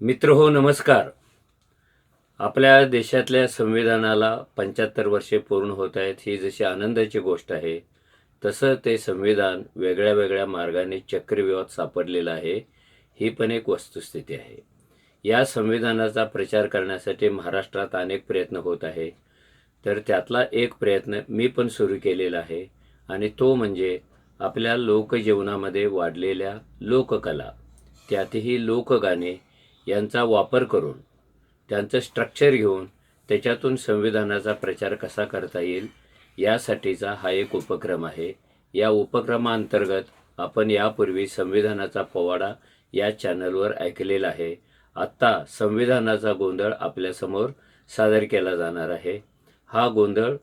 मित्र हो नमस्कार. आपल्या देशातल्या संविधानाला पंच्याहत्तर वर्षे पूर्ण होत आहेत ही जशी आनंदाची गोष्ट आहे तसं ते संविधान वेगळ्या वेगळ्या मार्गाने चक्रव्यूहात सापडलेलं आहे ही पण एक वस्तुस्थिती आहे. या संविधानाचा प्रचार करण्यासाठी महाराष्ट्रात अनेक प्रयत्न होत आहे. तर त्यातला एक प्रयत्न मी पण सुरू केलेला आहे आणि तो म्हणजे आपल्या लोकजीवनामध्ये वाढलेल्या लोककला. त्यातही लोकगाणे यांचा वापर करून त्यांचं स्ट्रक्चर घेऊन त्याच्यातून संविधानाचा प्रचार कसा करता येईल यासाठीचा हा एक उपक्रम आहे. या उपक्रमाअंतर्गत आपण यापूर्वी संविधानाचा पोवाडा या चॅनलवर ऐकलेला आहे. आत्ता संविधानाचा गोंधळ आपल्यासमोर सादर केला जाणार आहे. हा गोंधळ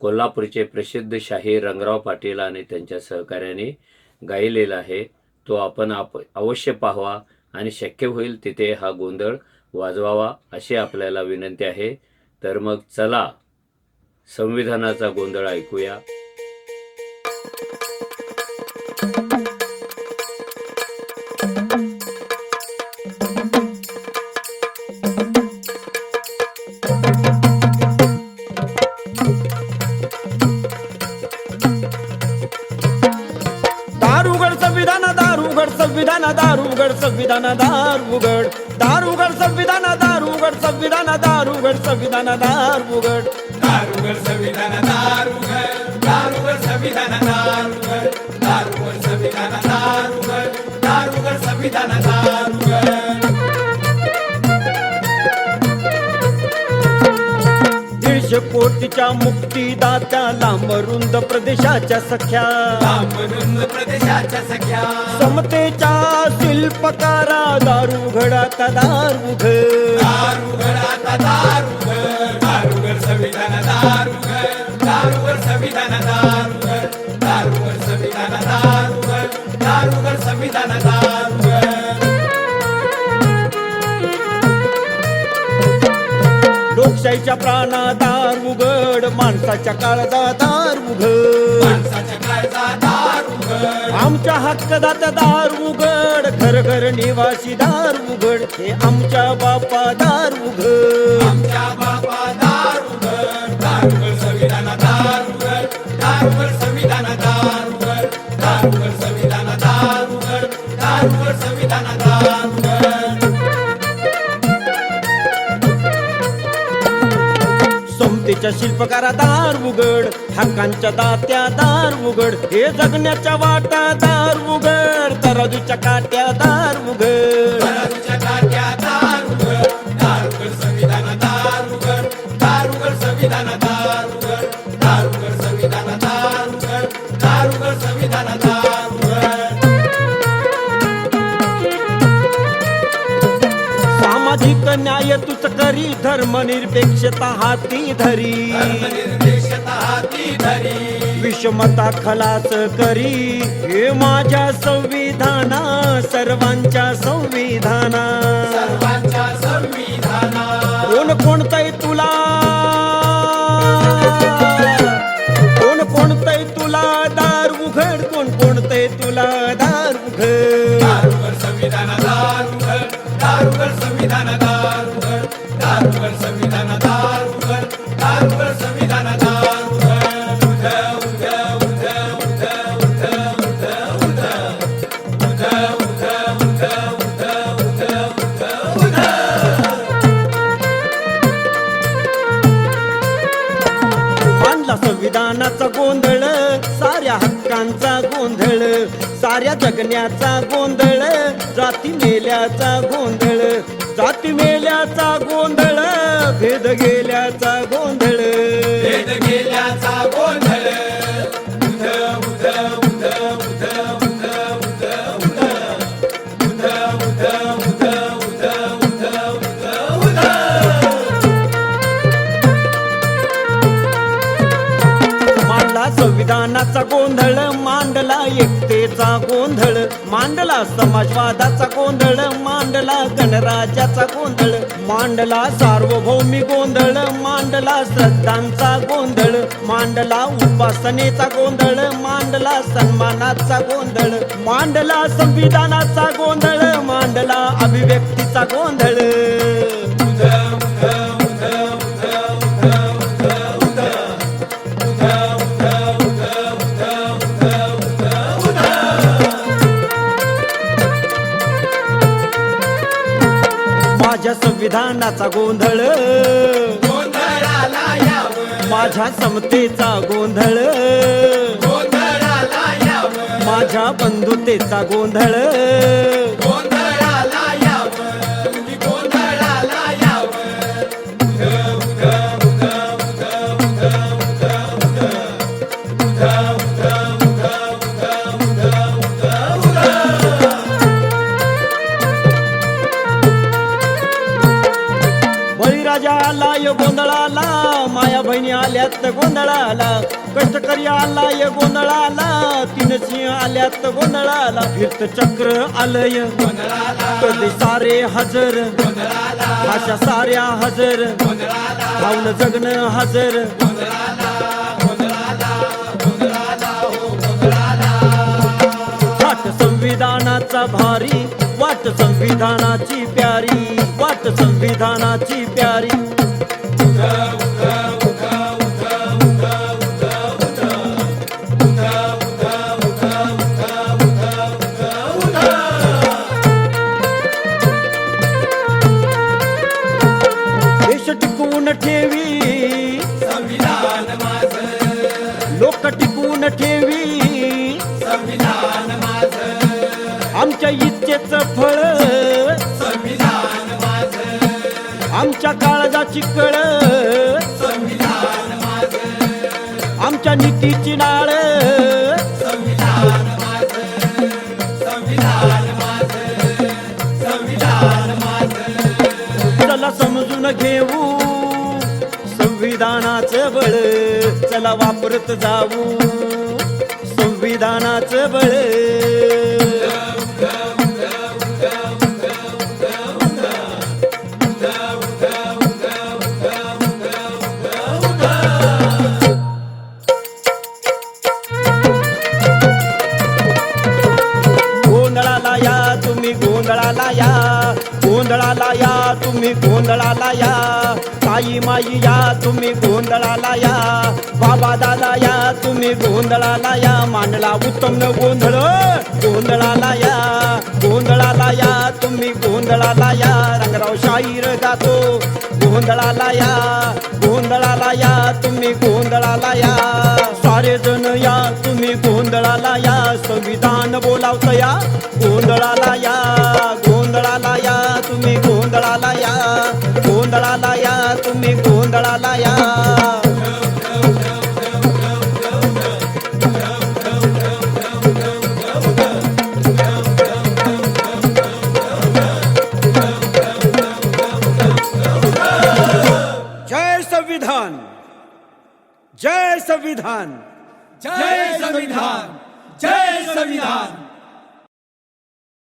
कोल्हापूरचे प्रसिद्ध शाहीर रंगराव पाटील आणि त्यांच्या सहकार्याने गायलेला आहे. तो आपण आप अवश्य पाहावा. आणि शक्य होईल तिथे हा गोंधळ वाजवावा अशी आपल्याला विनंती आहे. तर मग चला संविधानाचा गोंधळ ऐकूया. संविधान दार उघड संविधान दार उघड. दार उघड संविधान दार उघड संविधान दार उघड संविधान दार उघड. दार उघड संविधान दार उघड. दार उघड संविधान दार उघड. दार उघड संविधान दार उघड. दार उघड संविधान दार देशकोटीच्या मुक्तीदात्या लांबरुंद प्रदेशाच्या सख्या. लांबरुंद प्रदेशाच्या सख्या. समतेच्या शिल्पकारा दारू घडा का दारुघ संविधान प्राणा दार उघड माणसाच्या काळजा दार उघड. माणसाच्या आमच्या हक्कदात्या दार उघड घर घर निवासी दार उघड हे आमच्या बापा दार उघड. आमच्या बापा हक्कांच्या शिल्पकारा दार उघड हक्कांच्या दात्या दार उघड हे जगण्याच्या वाटा दार उघड तराजूच्या काट्या दार उघड. सामाजिक न्याय तुच करी धर्मनिरपेक्षता हाती धरी. धर्मनिरपेक्षता हाती धरी. विषमता खलास करी. हे माझ्या संविधाना सर्वांच्या संविधाना. कोण कोणतंय तुला? कोण कोणतंय तुला? दार उघड. कोण कोणतंय तुला? दार उघड. दारुगड संविधान दारुगड दारुगड संविधान दारुगड संविधान दारुगड दारुगड संविधान दारुगड उध उध उध उध उध उध उध उध उध उध उध उध उध संविधानाचा गोंधळ साऱ्या हक्कांचा गोंधळ साऱ्या जगण्याचा गोंधळ जाती मेल्याचा गोंधळ जाती मेल्याचा गोंधळ भेद गेल्याचा गोंधळ. मांडला समाजवादाचा गोंधळ मांडला गणराज्याचा गोंधळ. मांडला सार्वभौमी गोंधळ मांडला श्रद्धांचा गोंधळ. मांडला उपासनेचा गोंधळ मांडला सन्मानाचा गोंधळ. मांडला संविधानाचा गोंधळ मांडला अभिव्यक्तीचा गोंधळ. संविधानाचा गोंधळ. माझ्या समतेचा गोंधळ. माझ्या बंधुतेचा गोंधळ. गोंधळाला माया बहिणी आल्यात गोंधळाला कष्टकरी आला ये गोंधळाला तीन सिंह आल्यात गोंधळाला फिरत चक्र आलय. कधी सारे हजर भाषा साऱ्या हजर धावलं जगणं हजर. संविधानाचा भारी वाट संविधानाची प्यारी वाट संविधानाची प्यारी. ठेवी. संविधान माझं. आमच्या इच्छेच फळ. संविधान माझं. आमच्या काळजाची कळ. नीतीची नाळ. चला समजून घेऊ संविधानाचं बळ. चला वापरत जाऊ संविधानाचं बळ. गोंधळाला या तुम्ही गोंधळाला या. ताई माई या तुम्ही गोंधळाला या. बाबा दादा या तुम्ही गोंधळाला या. मांडला उत्तम न गोंधळ गोंधळाला या. गोंधळाला या तुम्ही गोंधळाला या. रंगराव शाहीर गातो गोंधळाला या. गोंधळाला या तुम्ही गोंधळाला या. सारे जण या तुम्ही गोंधळाला या. संविधान बोलावतं या गोंधळाला या. गोंधळाला जय संविधान। जय संविधान। जय संविधान।